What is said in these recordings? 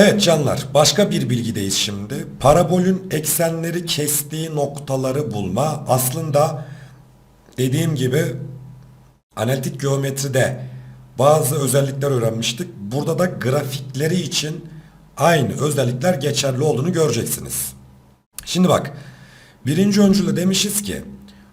Evet canlar başka bir bilgideyiz şimdi. Parabolün eksenleri kestiği noktaları bulma aslında dediğim gibi analitik geometride bazı özellikler öğrenmiştik. Burada da grafikleri için aynı özellikler geçerli olduğunu göreceksiniz. Şimdi bak birinci öncülde demişiz ki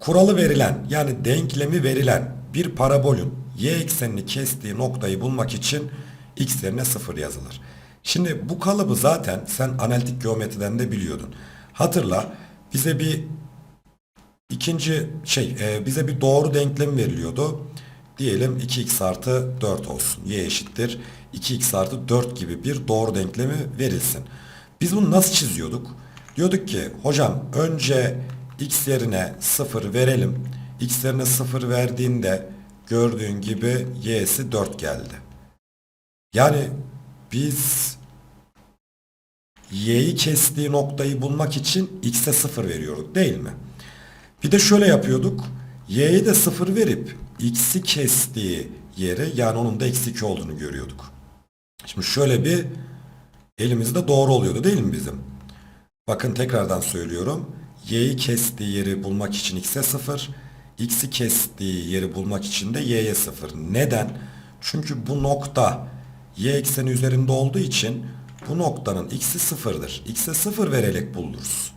kuralı verilen yani denklemi verilen bir parabolün y eksenini kestiği noktayı bulmak için x yerine 0 yazılır. Şimdi bu kalıbı zaten sen analitik geometriden de biliyordun. Hatırla bize bir ikinci şey e, bize bir doğru denklem veriliyordu. Diyelim 2x artı 4 olsun. y eşittir 2x artı 4 gibi bir doğru denklemi verilsin. Biz bunu nasıl çiziyorduk? Diyorduk ki hocam önce x yerine 0 verelim. x yerine 0 verdiğinde gördüğün gibi y'si 4 geldi. Yani biz y'yi kestiği noktayı bulmak için x'e 0 veriyorduk değil mi? Bir de şöyle yapıyorduk. y'ye de 0 verip x'i kestiği yere yani onun da eksi 2 olduğunu görüyorduk. Şimdi şöyle bir elimizde doğru oluyordu değil mi bizim? Bakın tekrardan söylüyorum. y'yi kestiği yeri bulmak için x'e 0, x'i kestiği yeri bulmak için de y'ye 0. Neden? Çünkü bu nokta y ekseni üzerinde olduğu için bu noktanın x'i 0'dır. x'e 0 vererek buluruz.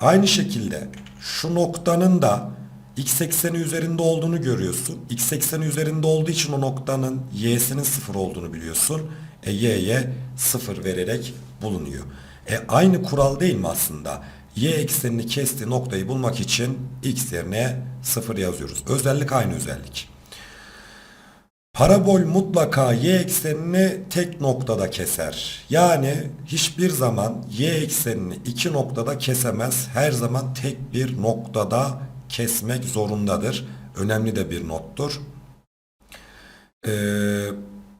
Aynı şekilde şu noktanın da x ekseni üzerinde olduğunu görüyorsun. x ekseni üzerinde olduğu için o noktanın y'sinin 0 olduğunu biliyorsun. E y'ye 0 vererek bulunuyor. E aynı kural değil mi aslında? y eksenini kestiği noktayı bulmak için x yerine 0 yazıyoruz. Özellik aynı özellik. Parabol mutlaka y eksenini tek noktada keser. Yani hiçbir zaman y eksenini iki noktada kesemez. Her zaman tek bir noktada kesmek zorundadır. Önemli de bir nottur. Ee,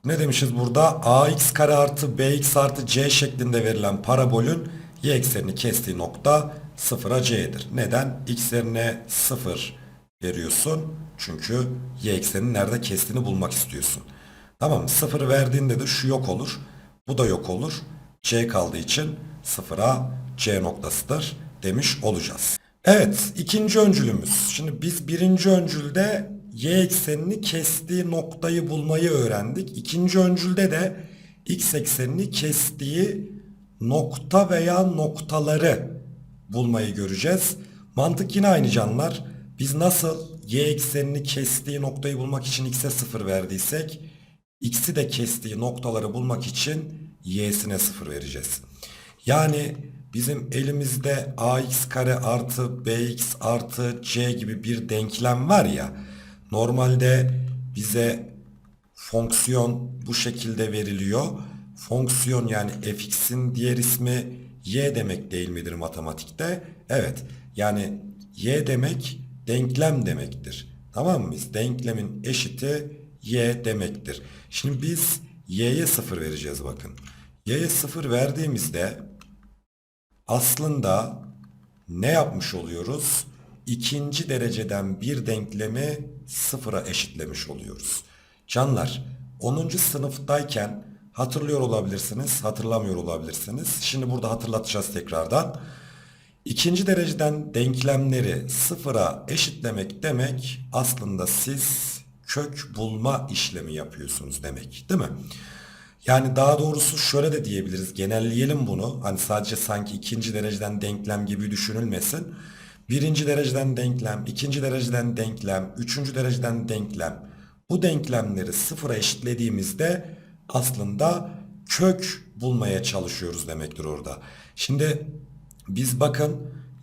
ne demişiz burada? ax kare artı bx artı c şeklinde verilen parabolün y eksenini kestiği nokta 0'a c'dir. Neden? x yerine 0 veriyorsun. Çünkü y ekseninin nerede kestiğini bulmak istiyorsun. Tamam? 0 verdiğinde de şu yok olur. Bu da yok olur. C kaldığı için 0'a C noktasıdır demiş olacağız. Evet ikinci öncülümüz. Şimdi biz birinci öncülde y eksenini kestiği noktayı bulmayı öğrendik. İkinci öncülde de x eksenini kestiği nokta veya noktaları bulmayı göreceğiz. Mantık yine aynı canlar. Biz nasıl y eksenini kestiği noktayı bulmak için x'e 0 verdiysek x'i de kestiği noktaları bulmak için y'sine 0 vereceğiz. Yani bizim elimizde ax kare artı bx artı c gibi bir denklem var ya normalde bize fonksiyon bu şekilde veriliyor. Fonksiyon yani fx'in diğer ismi y demek değil midir matematikte? Evet yani y demek denklem demektir. Tamam mı? Denklemin eşiti y demektir. Şimdi biz y'ye 0 vereceğiz bakın. y'ye 0 verdiğimizde aslında ne yapmış oluyoruz? İkinci dereceden bir denklemi sıfıra eşitlemiş oluyoruz. Canlar 10. sınıftayken hatırlıyor olabilirsiniz, hatırlamıyor olabilirsiniz. Şimdi burada hatırlatacağız tekrardan. İkinci dereceden denklemleri sıfıra eşitlemek demek aslında siz kök bulma işlemi yapıyorsunuz demek değil mi? Yani daha doğrusu şöyle de diyebiliriz genelleyelim bunu hani sadece sanki ikinci dereceden denklem gibi düşünülmesin. Birinci dereceden denklem, ikinci dereceden denklem, üçüncü dereceden denklem bu denklemleri sıfıra eşitlediğimizde aslında kök bulmaya çalışıyoruz demektir orada. Şimdi biz bakın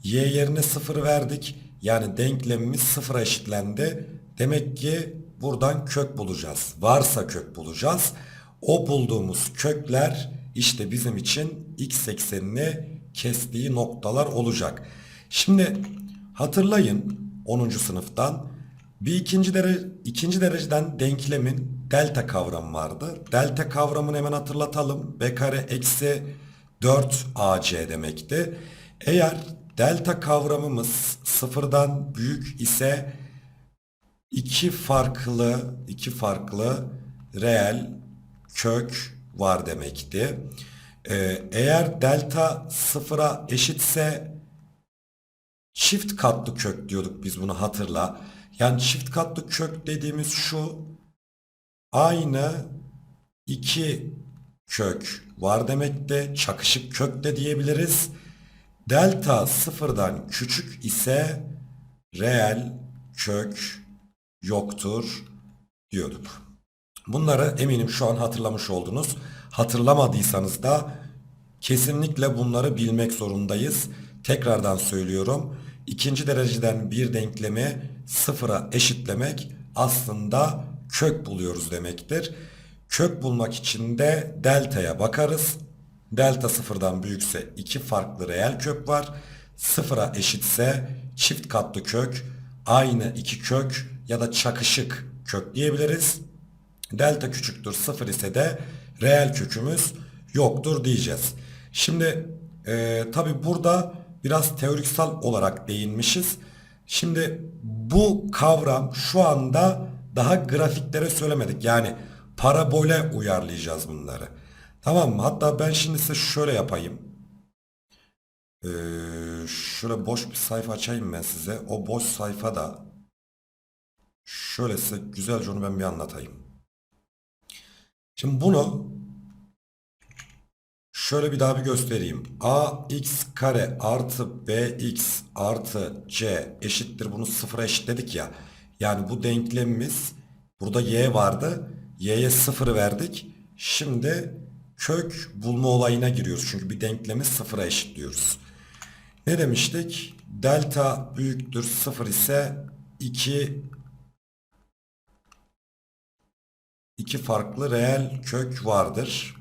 y yerine 0 verdik. Yani denklemimiz 0'a eşitlendi. Demek ki buradan kök bulacağız. Varsa kök bulacağız. O bulduğumuz kökler işte bizim için x eksenini kestiği noktalar olacak. Şimdi hatırlayın 10. sınıftan bir ikinci, derece, ikinci dereceden denklemin delta kavramı vardı. Delta kavramını hemen hatırlatalım. b kare eksi 4ac demekti. Eğer delta kavramımız sıfırdan büyük ise iki farklı iki farklı reel kök var demekti. Ee, eğer delta sıfıra eşitse çift katlı kök diyorduk biz bunu hatırla. Yani çift katlı kök dediğimiz şu aynı iki kök var demekte. Çakışık kök de diyebiliriz. Delta sıfırdan küçük ise reel kök yoktur diyorduk. Bunları eminim şu an hatırlamış oldunuz. Hatırlamadıysanız da kesinlikle bunları bilmek zorundayız. Tekrardan söylüyorum. İkinci dereceden bir denklemi sıfıra eşitlemek aslında kök buluyoruz demektir. Kök bulmak için de delta'ya bakarız. Delta sıfırdan büyükse iki farklı reel kök var. Sıfıra eşitse çift katlı kök, aynı iki kök ya da çakışık kök diyebiliriz. Delta küçüktür sıfır ise de reel kökümüz yoktur diyeceğiz. Şimdi e, tabi burada biraz teoriksel olarak değinmişiz. Şimdi bu kavram şu anda daha grafiklere söylemedik. Yani parabole uyarlayacağız bunları. Tamam mı? Hatta ben şimdi size şöyle yapayım. Ee, şöyle boş bir sayfa açayım ben size. O boş sayfada şöyle size güzelce onu ben bir anlatayım. Şimdi bunu şöyle bir daha bir göstereyim. ax kare artı bx artı c eşittir. Bunu sıfıra eşitledik ya. Yani bu denklemimiz burada y vardı. Y'ye sıfır verdik. Şimdi kök bulma olayına giriyoruz. Çünkü bir denklemi sıfıra eşitliyoruz. Ne demiştik? Delta büyüktür sıfır ise 2 iki farklı reel kök vardır.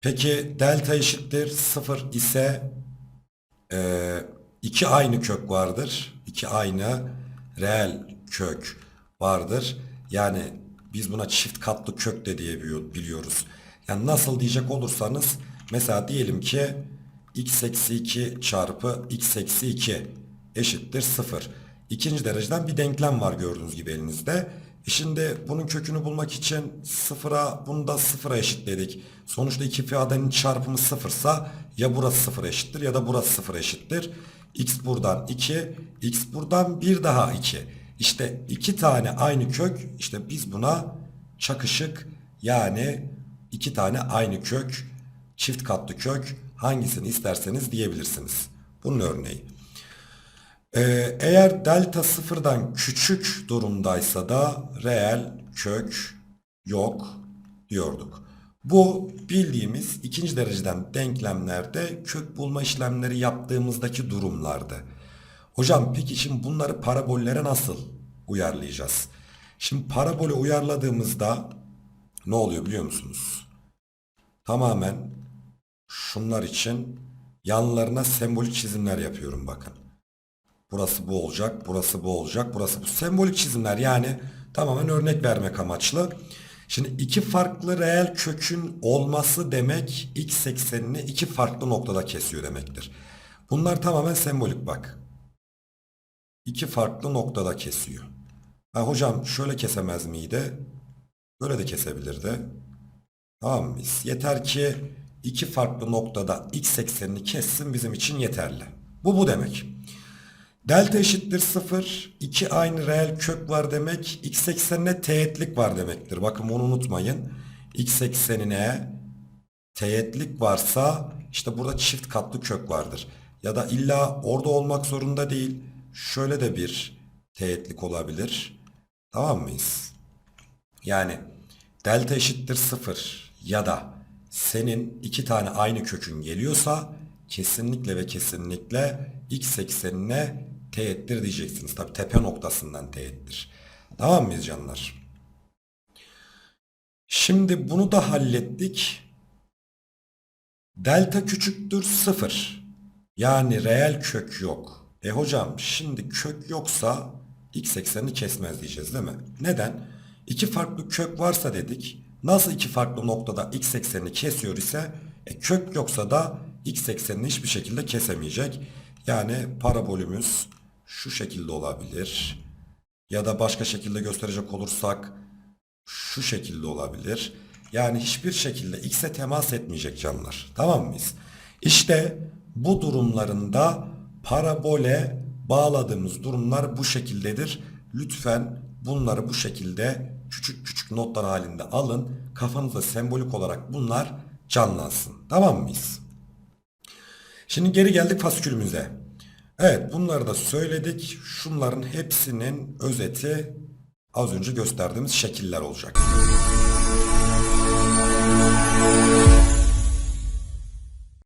Peki delta eşittir 0 ise e, iki aynı kök vardır. İki aynı reel kök vardır. Yani biz buna çift katlı kök de diye biliyoruz. Yani nasıl diyecek olursanız mesela diyelim ki x eksi 2 çarpı x eksi 2 eşittir 0. İkinci dereceden bir denklem var gördüğünüz gibi elinizde. E şimdi bunun kökünü bulmak için sıfıra bunu da sıfıra eşitledik. Sonuçta iki ifadenin çarpımı sıfırsa ya burası sıfıra eşittir ya da burası sıfıra eşittir. x buradan 2, x buradan bir daha 2. İşte iki tane aynı kök işte biz buna çakışık yani iki tane aynı kök çift katlı kök hangisini isterseniz diyebilirsiniz. Bunun örneği. Ee, eğer delta sıfırdan küçük durumdaysa da reel kök yok diyorduk. Bu bildiğimiz ikinci dereceden denklemlerde kök bulma işlemleri yaptığımızdaki durumlardı. Hocam peki şimdi bunları parabollere nasıl uyarlayacağız? Şimdi parabole uyarladığımızda ne oluyor biliyor musunuz? Tamamen şunlar için yanlarına sembolik çizimler yapıyorum bakın. Burası bu olacak, burası bu olacak, burası bu. Sembolik çizimler yani tamamen örnek vermek amaçlı. Şimdi iki farklı reel kökün olması demek x eksenini iki farklı noktada kesiyor demektir. Bunlar tamamen sembolik bak. İki farklı noktada kesiyor. Ha, hocam şöyle kesemez miydi? Böyle de kesebilirdi. Tamam mı? Yeter ki iki farklı noktada x eksenini kessin bizim için yeterli. Bu bu demek. Delta eşittir 0. 2 aynı reel kök var demek. X eksenine teğetlik var demektir. Bakın bunu unutmayın. X eksenine teğetlik varsa işte burada çift katlı kök vardır. Ya da illa orada olmak zorunda değil. Şöyle de bir teğetlik olabilir. Tamam mıyız? Yani delta eşittir 0 ya da senin iki tane aynı kökün geliyorsa kesinlikle ve kesinlikle x eksenine teğettir diyeceksiniz. Tabi tepe noktasından teğettir. Tamam mıyız canlar? Şimdi bunu da hallettik. Delta küçüktür 0. Yani reel kök yok. E hocam şimdi kök yoksa x eksenini kesmez diyeceğiz değil mi? Neden? İki farklı kök varsa dedik. Nasıl iki farklı noktada x eksenini kesiyor ise e, kök yoksa da x eksenini hiçbir şekilde kesemeyecek. Yani parabolümüz şu şekilde olabilir. Ya da başka şekilde gösterecek olursak şu şekilde olabilir. Yani hiçbir şekilde x'e temas etmeyecek canlılar. Tamam mıyız? İşte bu durumlarında parabole bağladığımız durumlar bu şekildedir. Lütfen bunları bu şekilde küçük küçük notlar halinde alın. Kafanızda sembolik olarak bunlar canlansın. Tamam mıyız? Şimdi geri geldik faskülümüze. Evet bunları da söyledik. Şunların hepsinin özeti az önce gösterdiğimiz şekiller olacak.